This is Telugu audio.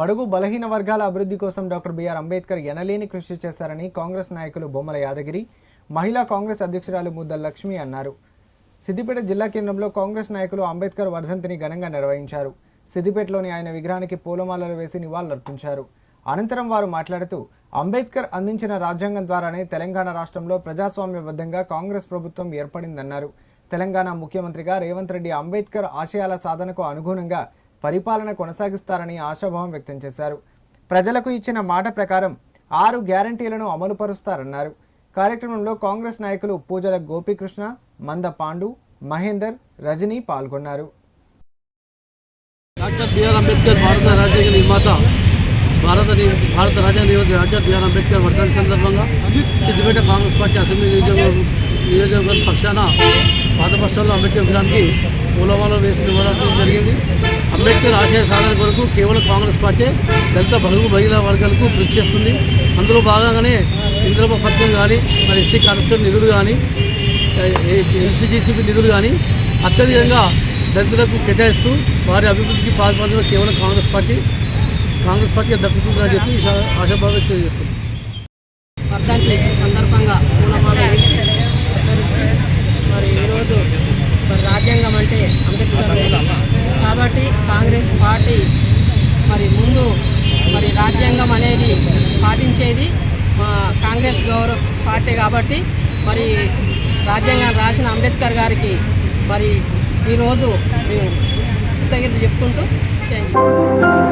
బడుగు బలహీన వర్గాల అభివృద్ధి కోసం డాక్టర్ బిఆర్ అంబేద్కర్ ఎనలేని కృషి చేశారని కాంగ్రెస్ నాయకులు బొమ్మల యాదగిరి మహిళా కాంగ్రెస్ అధ్యక్షురాలు ముద్దల లక్ష్మి అన్నారు. సిద్దిపేట జిల్లా కేంద్రంలో కాంగ్రెస్ నాయకులు అంబేద్కర్ వర్ధంతిని ఘనంగా నిర్వహించారు. సిద్దిపేటలోని ఆయన విగ్రహానికి పూలమాలలు వేసి నివాళులర్పించారు. అనంతరం వారు మాట్లాడుతూ అంబేద్కర్ అందించిన రాజ్యాంగం ద్వారానే తెలంగాణ రాష్ట్రంలో ప్రజాస్వామ్యబద్ధంగా కాంగ్రెస్ ప్రభుత్వం ఏర్పడిందన్నారు. తెలంగాణ ముఖ్యమంత్రిగా రేవంత్ రెడ్డి అంబేద్కర్ ఆశయాల సాధనకు అనుగుణంగా పరిపాలన కొనసాగిస్తారని ఆశాభావం వ్యక్తం చేశారు. ప్రజలకు ఇచ్చిన మాట ప్రకారం ఆరు గ్యారంటీలను అమలుపరుస్తారన్నారు. కార్యక్రమంలో కాంగ్రెస్ నాయకులు పూజల గోపీకృష్ణ మంద పాండు మహేందర్ రజని పాల్గొన్నారు. డాక్టర్ బిఆర్ అంబేద్కర్ భారత రాజ్యాంగ నిర్మాత భారత భారత రాజ్యాంగ నిర్మాత డాక్టర్ బిఆర్ అంబేద్కర్ వర్ధంతి సందర్భంగా సిద్దిపేట కాంగ్రెస్ పార్టీ అసెంబ్లీ నియోజకవర్గం నియోజకవర్గం పక్షాన పాత పక్షంలో అంబేద్కర్ విగ్రహానికి పూలమాల వేసి నివాళులర్పించడం జరిగింది. అంబేద్కర్ ఆశయ సాధన కొరకు కేవలం కాంగ్రెస్ పార్టీ దళిత బలుగు బహిళ వర్గాలకు కృషి చేస్తుంది. అందులో భాగంగానే ఇంద్రమ పథకం కానీ మరి ఎస్సీ కరప్షన్ నిధులు కానీ ఎన్సీజీసీపీ నిధులు కానీ అత్యధికంగా దళితులకు కేటాయిస్తూ వారి అభివృద్ధికి పాల్పడడం కేవలం కాంగ్రెస్ పార్టీ కాంగ్రెస్ పార్టీ దక్కుతుందని చెప్పి ఈ ఆశాభావం వ్యక్తం చేస్తుంది. సందర్భంగా పూలమాల వేసి సత్కరించి మరి ఈరోజు మరి రాజ్యాంగం అంటే అంబేద్కర్ గారు. కాబట్టి కాంగ్రెస్ పార్టీ మరి ముందు మరి రాజ్యాంగం అనేది పాటించేది మా కాంగ్రెస్ గౌరవ పార్టీ కాబట్టి మరి రాజ్యాంగం రాసిన అంబేద్కర్ గారికి మరి ఈరోజు మేము కృతజ్ఞతలు చెప్పుకుంటూ థ్యాంక్ యూ